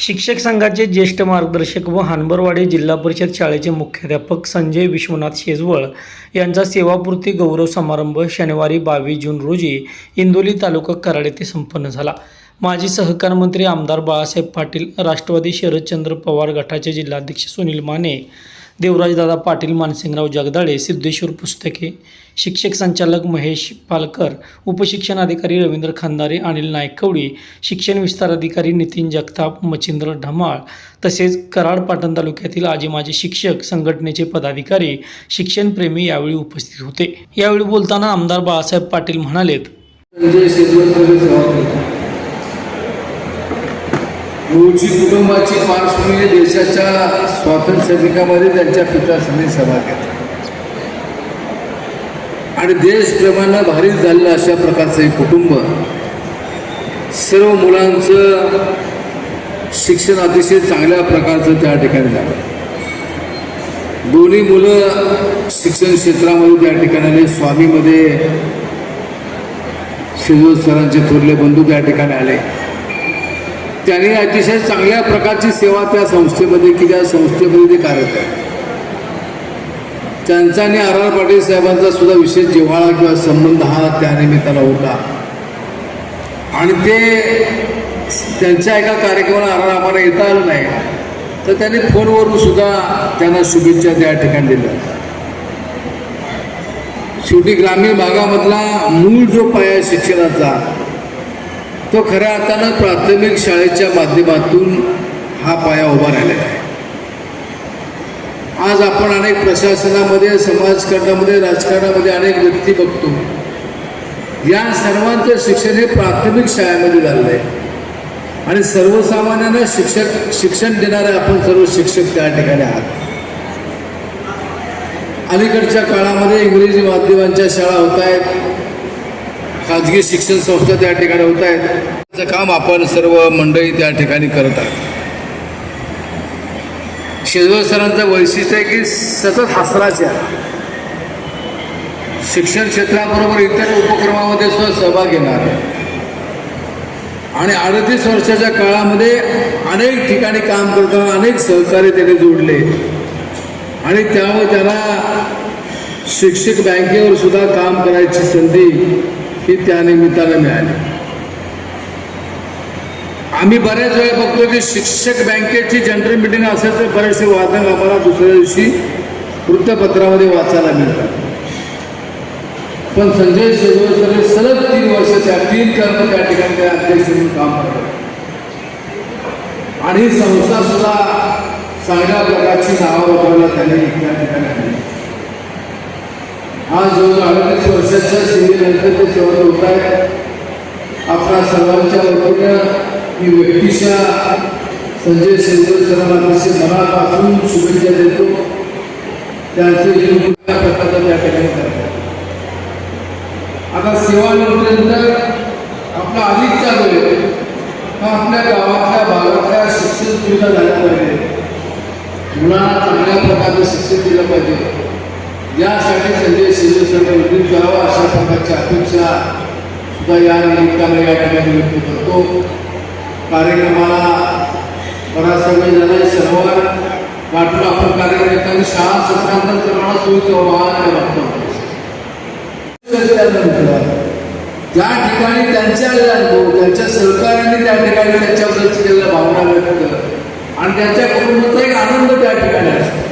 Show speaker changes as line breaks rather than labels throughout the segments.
शिक्षक संघाचे ज्येष्ठ मार्गदर्शक व हानबरवाडी जिल्हा परिषद शाळेचे मुख्याध्यापक संजय विश्वनाथ शेजवळ यांचा सेवापूर्ती गौरव समारंभ शनिवारी बावीस जून रोजी इंदोली तालुका कराड येथे संपन्न झाला. माजी सहकार मंत्री आमदार बाळासाहेब पाटील राष्ट्रवादी शरदचंद्र पवार गटाचे जिल्हाध्यक्ष सुनील माने देवराजदादा पाटील मानसिंगराव जगदाळे सिद्धेश्वर पुस्तके शिक्षक संचालक महेश पालकर उपशिक्षण अधिकारी रवींद्र खंदारे अनिल नायकवडी शिक्षण विस्तार अधिकारी नितीन जगताप मच्छिंद्र ढमाळ तसेच कराड पाटण तालुक्यातील आजी माजी शिक्षक संघटनेचे पदाधिकारी शिक्षणप्रेमी यावेळी उपस्थित होते. यावेळी बोलताना आमदार बाळासाहेब पाटील म्हणालेत
मूळची कुटुंबाची पार्श्वभूमी देशाच्या स्वातंत्र्य सैनिकामध्ये त्यांच्या पित्यासमोर सभा घेतली. आणि देशप्रेमानं भारीच झालेलं अशा प्रकारचं हे कुटुंब सर्व मुलांचं शिक्षण अतिशय चांगल्या प्रकारचं त्या ठिकाणी झालं. दोन्ही मुलं शिक्षण क्षेत्रामध्ये त्या ठिकाणी आले स्वामीमध्ये शिजोळ सरांचे थोरले बंधू त्या ठिकाणी आले. त्यांनी अतिशय चांगल्या प्रकारची सेवा त्या संस्थेमध्ये की त्या संस्थेमध्ये ते कार्यरत आहे. त्यांचा आणि आर आर पाटील साहेबांचा सुद्धा विशेष जिव्हाळा किंवा संबंध हा त्या निमित्ताला होता. आणि ते त्यांच्या एका कार्यक्रमाला आर आर आम्हाला येता आलं नाही. तर त्यांनी फोनवरून सुद्धा त्यांना शुभेच्छा त्या ठिकाणी दिल्या. शेवटी ग्रामीण भागामधला मूळ जो पाया शिक्षणाचा तो खऱ्या अर्थानं प्राथमिक शाळेच्या माध्यमातून हा पाया उभा राहिलेला आहे. आज आपण अनेक प्रशासनामध्ये समाजकारणामध्ये राजकारणामध्ये अनेक व्यक्ती बघतो. या सर्वांचं शिक्षण हे प्राथमिक शाळेमध्ये झालेलं आहे. आणि सर्वसामान्यांना शिक्षक शिक्षण देणारे आपण सर्व शिक्षक त्या ठिकाणी आहात. अलीकडच्या काळामध्ये इंग्रजी माध्यमांच्या शाळा होत आहेत. खाजगी शिक्षण संस्था त्या ठिकाणी होत आहेत. त्याचं काम आपण सर्व मंडळी त्या ठिकाणी करत आहोत. शेजवळ सरांचं वैशिष्ट्य आहे की सतत हसराच्या शिक्षण क्षेत्राबरोबर इतर उपक्रमामध्ये सुद्धा सहभाग घेणार आणि अडतीस वर्षाच्या काळामध्ये अनेक ठिकाणी काम करताना अनेक सहकार्य त्याने जोडले. आणि त्यामुळे त्याला शिक्षक बँकेवर सुद्धा काम करायची संधी ही त्या मिळाले. मिळाली आम्ही बऱ्याच वेळा बघतो की शिक्षक बँकेची जनरल मिटिंग असेल तर बरेचसे वादन आम्हाला दुसऱ्या दिवशी वृत्तपत्रामध्ये वाचायला मिळतात. पण संजय शिरवळकर सलग तीन वर्ष त्या तीन कर्म त्या ठिकाणी ते अध्यक्ष म्हणून काम करतात. आणि संस्था सुद्धा चांगल्या प्रकारची नावं उठवायला त्यांनी त्या ठिकाणी. आज जो अडतीस वर्षाच्या सेवेनंतर ते सेवा होत आहे आपल्या सर्वांच्या वतीनं मी व्यक्तीच्या संजय शेवकर सरांना अतिशय मनापासून शुभेच्छा देतो. त्यांचे जीवन त्या ठिकाणी करतात. आता सेवानिवृत्तीनंतर आपला अधिक चालू आहे का आपल्या गावातल्या भागातल्या शिक्षण सुविधा झाल्या पाहिजे. मुलांना चांगल्या प्रकारचं शिक्षण दिलं पाहिजे. यासाठी संजय शिंदेसरने उद्योग करावा अशा प्रकारच्या अपेक्षा सुद्धा या निमित्ताने या ठिकाणी व्यक्त करतो. कार्यक्रमाला बराच वेळ झाला सर्वांना वाटलं आपण कार्यक्रम येताना शाळा सत्रांतर सर्वांना सोयीचं व्हावा ते वाटतं. त्या ठिकाणी त्यांच्या अनुभव त्यांच्या सहकार्याने त्या ठिकाणी त्यांच्याबद्दल केलेल्या भावना व्यक्त आणि त्यांच्या कुटुंबाचा एक आनंद त्या ठिकाणी असतो.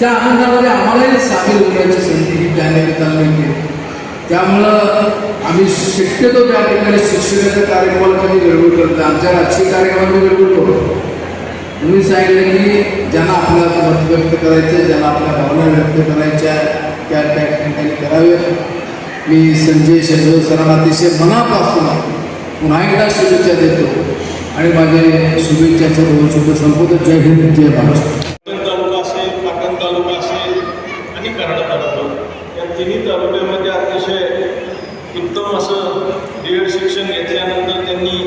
त्या आनंदामध्ये आम्हालाही सामील होण्याची संधी ही त्या निमित्तानं मिळते त्यामुळं आम्ही शक्यतो त्या ठिकाणी शिक्षणाच्या कार्यक्रमाला गडबड करत. आमच्या राजकीय कार्यक्रमामध्ये मी गडबड करतो. मी सांगितलं की ज्यांना आपल्याला मत व्यक्त करायचं ज्यांना आपल्या भावना व्यक्त करायच्या त्या त्या ठिकाणी कराव्या मी संजय शेजव सरांना अतिशय मनापासून पुन्हा एकदा शुभेच्छा देतो. आणि माझे शुभेच्छाचं दोन शब्द संपवतो जय हिंद जय महाराष्ट्र
पाटण तालुका असेल पाटण तालुका असेल आणि कराड तालुका या तिन्ही तालुक्यामध्ये अतिशय उत्तम असं डी एड शिक्षण घेतल्यानंतर त्यांनी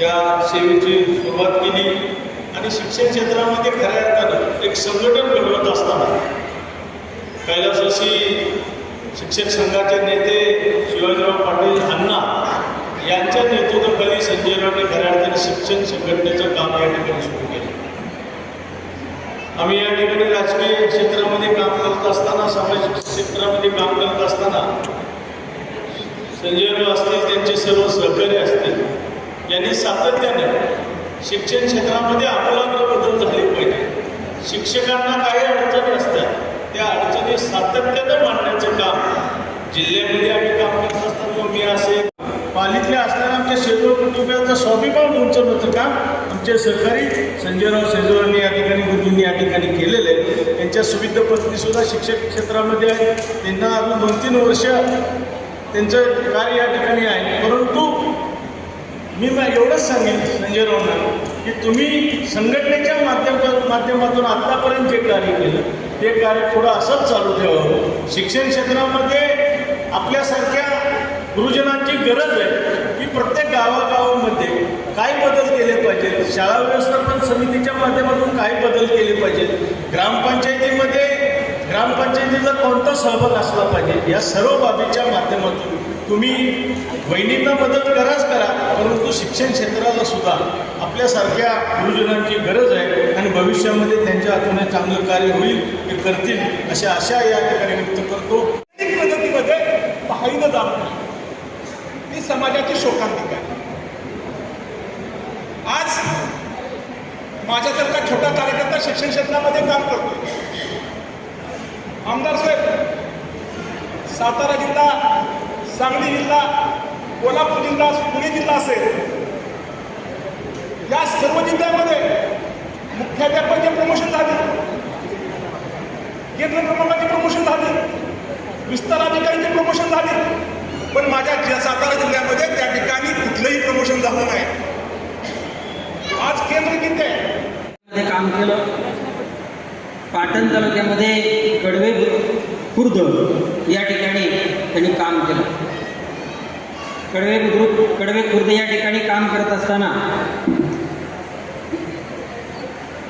या सेवेची सुरुवात केली आणि शिक्षण क्षेत्रामध्ये खऱ्या अर्थानं एक संघटन घडवत असताना कैलासवासी शिक्षक संघाचे नेते शिवाजीराव पाटील अण्णा यांच्या नेतृत्वाखाली संजयरावने खऱ्या अर्थाने शिक्षण संघटनेचं काम या ठिकाणी सुरू केलं. आम्ही या ठिकाणी राजकीय क्षेत्रामध्ये काम करत असताना सामाजिक क्षेत्रामध्ये काम करत असताना संजयराव असतील त्यांचे सर्व सहकारी असतील यांनी सातत्याने शिक्षण क्षेत्रामध्ये आमूलाग्र बदल झाले पाहिजे. शिक्षकांना काही अडचणी असतात त्या अडचणी सातत्यानं मांडण्याचं काम. जिल्ह्यामध्ये आम्ही काम करत असताना मी असे पालीतल्या असणाऱ्या आमच्या शेजोळ कुटुंबियांचा स्वाभिमान उंचवण्याचं काम आमचे सहकारी संजयराव शेजवळांनी या ठिकाणी गुरुजींनी या ठिकाणी केलेलं आहे. त्यांच्या सुविध पत्नीसुद्धा शिक्षक क्षेत्रामध्ये आहे त्यांना अजून दोन तीन वर्ष त्यांचं कार्य या ठिकाणी आहे. परंतु मी मग एवढंच सांगेन संजय रावांना की तुम्ही संघटनेच्या माध्यम माध्यमातून आत्तापर्यंत जे कार्य केलं ते कार्य थोडं असंच चालू ठेवावं. शिक्षण क्षेत्रामध्ये आपल्यासारख्या गुरुजनांची गरज आहे की प्रत्येक गावागावामध्ये काय बदल केले पाहिजेत? शाळा व्यवस्थापन समितीच्या माध्यमातून काय बदल केले पाहिजेत? ग्रामपंचायतीमध्ये ग्रामपंचायतीचा कोणता सहभाग असला पाहिजे? या सर्व बाबीच्या माध्यमातून तुम्ही बहिणींना मदत कराच करा. परंतु शिक्षण क्षेत्राला सुद्धा आपल्यासारख्या गुरुजनांची गरज आहे आणि भविष्यामध्ये त्यांच्या हातून चांगलं कार्य होईल ते करतील अशा आशा या ठिकाणी व्यक्त करतो.
आर्थिक पाहिलं जात नाही ही समाजाची शोकांतिका आहे. आज माझ्यासारखा छोटा कार्यकर्ता शिक्षण क्षेत्रामध्ये काम करतो आमदार साहेब सातारा जिल्हा सांगली जिल्हा कोल्हापूर जिल्हा पुणे जिल्हा असेल या सर्व जिल्ह्यामध्ये मुख्याध्यापकांचे प्रमोशन झाले. केंद्र क्रमांकाचे प्रमोशन झाले. विस्तार अधिकाऱ्यांचे प्रमोशन झाले. पण माझ्या सातारा जिल्ह्यामध्ये त्या ठिकाणी कुठलंही प्रमोशन झालं नाही. आज केंद्र किती आहे?
काम केलं. पाटण तालुक्यामध्ये कडवे खुर्द या ठिकाणी त्यांनी काम केलं. कडवे बुद्रुक कडवे खुर्द या ठिकाणी काम करत असताना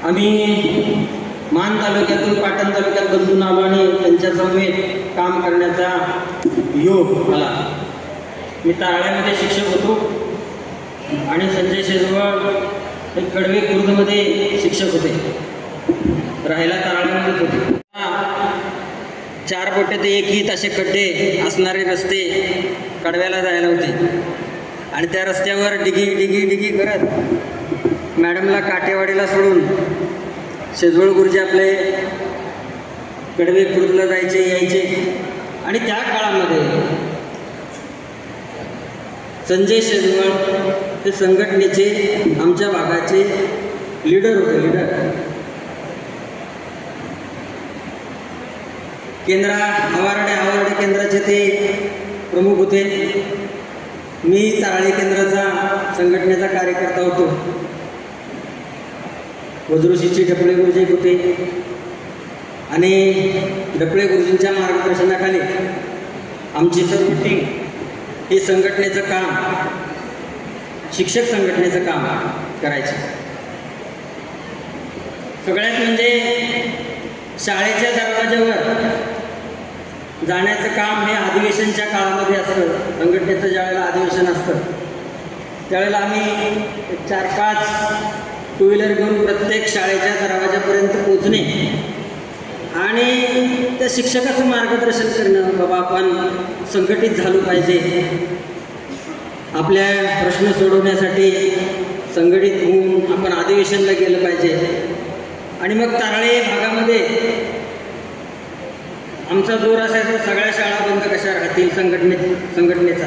आम्ही मान तालुक्यातून पाटण तालुक्यात बदलून आलो आणि त्यांच्या समवेत काम करण्याचा योग आला. मी ताराळ्यामध्ये शिक्षक होतो आणि संजय शेजवळ हे कडवे खुर्दमध्ये शिक्षक होते. राहायला ताराळमध्येच होते. चार बोटे ते एक हित असे खड्डे असणारे रस्ते कडव्याला जायला होते. आणि त्या रस्त्यावर डिगी डिगी डिगी करत मॅडमला काटेवाडीला सोडून शेजवळ गुरुजी आपले कडवे खुर्दला जायचे यायचे. आणि त्या काळामध्ये संजय शेजवळ हे संघटनेचे आमच्या भागाचे लीडर होते लीडर केंद्रा आवारडे आवारडे केंद्राचे ते प्रमुख होते. मी ताराळी केंद्राचा संघटनेचा कार्यकर्ता होतो. वज्रोशीचे डपळे गुरुजी होते. आणि डपळे गुरुजींच्या मार्गदर्शनाखाली आमची सर्व टीम हे संघटनेचं काम शिक्षक संघटनेचं काम करायचं. सगळ्यात म्हणजे शाळेच्या दरवाज्यावर जाण्याचं काम हे अधिवेशनच्या काळामध्ये असतं. संघटनेचं ज्यावेळेला अधिवेशन असतं त्यावेळेला आम्ही चार पाच टू व्हीलर घेऊन प्रत्येक शाळेच्या दरवाजापर्यंत पोचणे आणि त्या शिक्षकाचं मार्गदर्शन करणं बाबा आपण संघटित झालो पाहिजे. आपल्या प्रश्न सोडवण्यासाठी संघटित होऊन आपण अधिवेशनला गेलं पाहिजे. आणि मग तारळे भागामध्ये आमचा जोर असायचा सगळ्या शाळा बंद कशा राहतील संघटने संघटनेचा?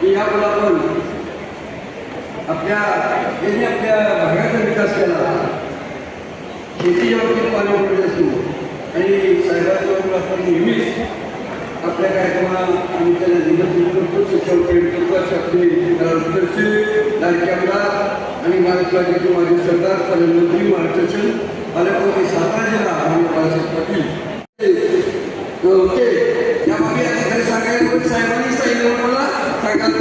की यापुढे आपण आपल्या त्यांनी आपल्या भागाचा विकास केला शेतीच्या बाबतीत पाणी पडत असतो आणि साहेबांच्या बाबतीत आपण नेहमीच आपल्या कार्यक्रमात आम्ही त्याला निमंत्रण करतो. शिक्षण करतो अशा आपले उत्तरचे लाडके आमदार आणि महाराष्ट्राचे माझे सरदार प्रधानमंत्री मार्गदर्शन पालकमंत्री सातारा जिल्हा आणि बाळासाहेब पाटील. ओके. यामागे आता खरं सांगायला साहेबांनी सांगितलं मला सांगायला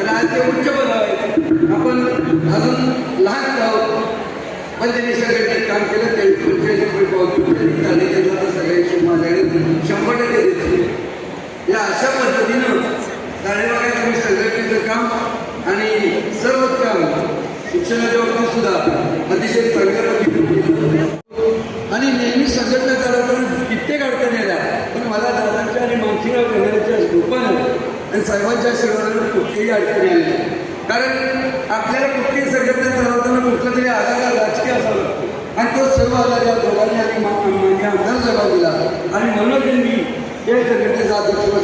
तर आज ते उच्च पद आहे. आपण अजून लहान आहोत. पण त्यांनी सगळे
बाबतीत त्यांनी काढले त्याचा तर शंभर टक्के या अशा पद्धतीनं दाढेबागायत तुम्ही संघटनेचं काम आणि सर्वच काम शिक्षणाच्या बाबतीत सुद्धा अतिशय चांगल्या केलं. आणि नेहमी संघटना चालवताना कित्येक अडचणी आल्या. पण मला दादांच्या आणि मानसीराव केंद्राच्या रूपानं आणि साहेबांच्या सेवानं कुठलीही अडचणी आली कारण आपल्याला कुठलीही संघटना चालवताना कुठला तरी आधार राजकीय असावा लागतो. आणि तो सर्व आधार या दोघांनी आणि मा- आमदार जबाब दिला आणि म्हणून त्यांनी या संघटनेचा अध्यक्षपद